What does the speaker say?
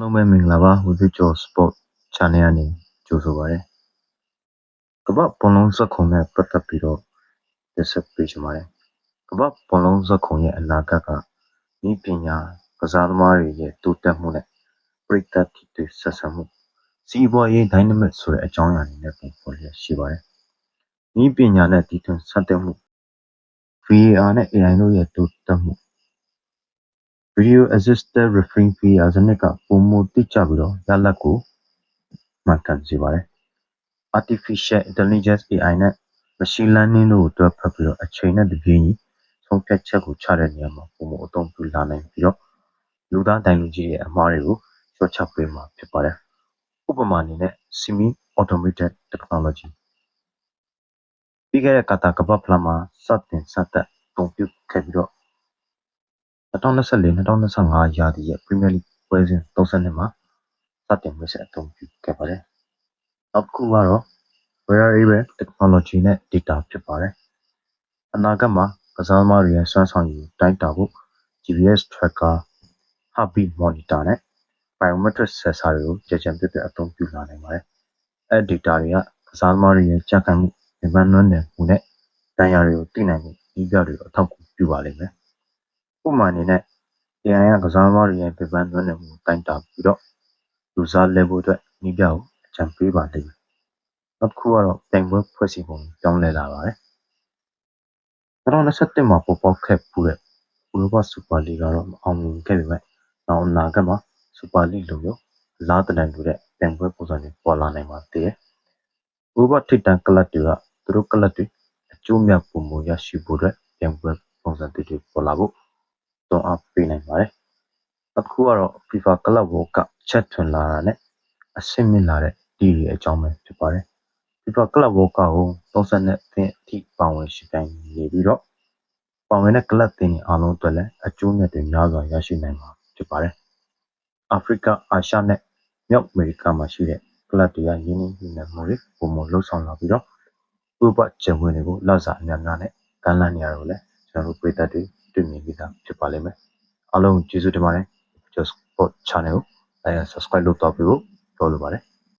လုံးပဲမင်္ဂလာပါဝီဗီကျော်စပေါ့ channel ကနေကြိုဆိုပါရစေ။ကမ္ဘာဘလုံးစက်ခုံနဲ့ပတ်သက်ပြီးတော့တက်ဆက်ပေးချင်ပါတယ်။ကမ္ဘာဘလုံးစက်ခုံရဲ့အနာဂတ်ကဤပညာကစားသမားတွေရဲ့တိုးတက်မှုနဲ့ပြည်သက်တွေဆက်ဆံမှုစီးပွားရေး dynamic ဆိုတဲ့အကြောင်းအရာတွေနဲ့ပုံဖော်ရရှိပါတယ်။ဤပညာနဲ့တည်ထွင်ဆက်တက်မှု VAR နဲ့ AI တို့ရဲ့တိုးတက်မှု Video Assisted Refereeing VAR စနစ်ကပိုမိုတိကျပြီးရလဒ်ကိုမှန်ကန်စေပါတယ်။ Artificial Intelligence (AI) နဲ့ Machine Learning တို့ကိုတွဲဖက်ပြီးအချိန်နဲ့တပြေးညီဆုံးဖြတ်ချက်ချတဲ့နေရာမှာပိုမိုအသုံးပြုလာနိုင်ပြီးလူသားဒိုင်လူကြီးရဲ့အမှားတွေကိုလျှော့ချပေးမှာဖြစ်ပါတယ်။ဥပမာအနေနဲ့ Semi-automated Technology ပြီးခဲ့တဲ့ကာတာကမ္ဘာ့ဖလားမှာစတင်စမ်းသပ်အသုံးပြုခဲ့ပြီး 2024-2025 ရာသီရဲ့ ပရီးမီးယားလိဂ်ပွဲစဉ် 32 မှာ စတင်မိတ်ဆက်အသုံးပြုခဲ့ပါတယ်။နောက်တစ်ခုကတော့ Wearable Technology နဲ့ Data ဖြစ်ပါတယ်။အနာဂတ်မှာကစားသမားတွေရဲ့စွမ်းဆောင်ရည်ကိုတိုင်းတာဖို့ GPS Tracker, Heartbeat Monitor နဲ့ Biometric Sensor တွေကိုကျယ်ကျယ်ပြန့်ပြန့်အသုံးပြုလာနိုင်ပါတယ်။အဲဒီ Data တွေကကစားသမားတွေရဲ့ကြံ့ခိုင်မှု၊ပင်ပန်းနွမ်းနယ်မှုနဲ့ဒဏ်ရာတွေကိုသိနိုင်ဖို့နည်းပြတွေကိုအထောက်အကူပြုပါလိမ့်မယ် ဥပမာအနေနဲ့ AI ကကစားသမားတွေရဲ့ပင်ပန်းနွမ်းနယ်မှုကိုတိုင်းတာပြီးတော့လူစားလဲဖို့အတွက်နည်းပြကိုအကြံပေးပါလိမ့်မယ်။နောက်တစ်ခုကတော့ပြိုင်ပွဲဖွဲ့စည်းပုံပြောင်းလဲလာပါတယ်။2021မှာပေါ်ပေါက်ခဲ့ဖူးတဲ့ဥရောပစူပါလိဂ်ကတော့မအောင်မြင်ခဲ့ပေမဲ့နောက်အနာဂတ်မှာစူပါလိဂ်လိုမျိုးအလားသဏ္ဍာန်တူတဲ့ပြိုင်ပွဲပုံစံတွေပေါ်လာနိုင်ပါသေးတယ်။ဥရောပထိပ်တန်းကလပ်တွေကသူတို့ကလပ်တွေအကျိုးအမြတ်ပိုမိုရရှိဖို့အတွက်ပြိုင်ပွဲပုံစံသစ်တွေပေါ်လာဖို့ တွန်းအားပေးနိုင်ပါတယ်။နောက်တစ်ခုကတော့ FIFA Club World Cup ချဲ့ထွင်လာတာနဲ့အဆင့်မြင့်လာတဲ့ဒီတွေအကြောင်းပဲဖြစ်ပါတယ်။ FIFA Club World Cup ကို32အသင်းအထိပါဝင်ယှဉ်ပြိုင်နေပြီးတော့ပါဝင်တဲ့ကလပ်အသင်းတွေအားလုံးအတွက်လည်းအကျိုးအမြတ်တွေများစွာရရှိနိုင်မှာဖြစ်ပါတယ်။အာဖရိက၊အာရှနဲ့မြောက်အမေရိကမှာရှိတဲ့ကလပ်တွေကရင်းနှီးမြှုပ်နှံမှုတွေပိုမိုလုပ်ဆောင်လာပြီးတော့ဥရောပချန်ပီယံတွေကိုလစာအများများနဲ့ကမ်းလှမ်းနေရတယ်လို့လည်းကျနော်တို့ပရိသတ်တွေ တွေ့မြင်ပြီးသားဖြစ်ပါလိမ့်မယ်။အားလုံးကျေးဇူးတင်ပါတယ်။ Just Sport Channel ကို Like and Subscribe လုပ်သွားပေးဖို့ပြောလိုပါတယ်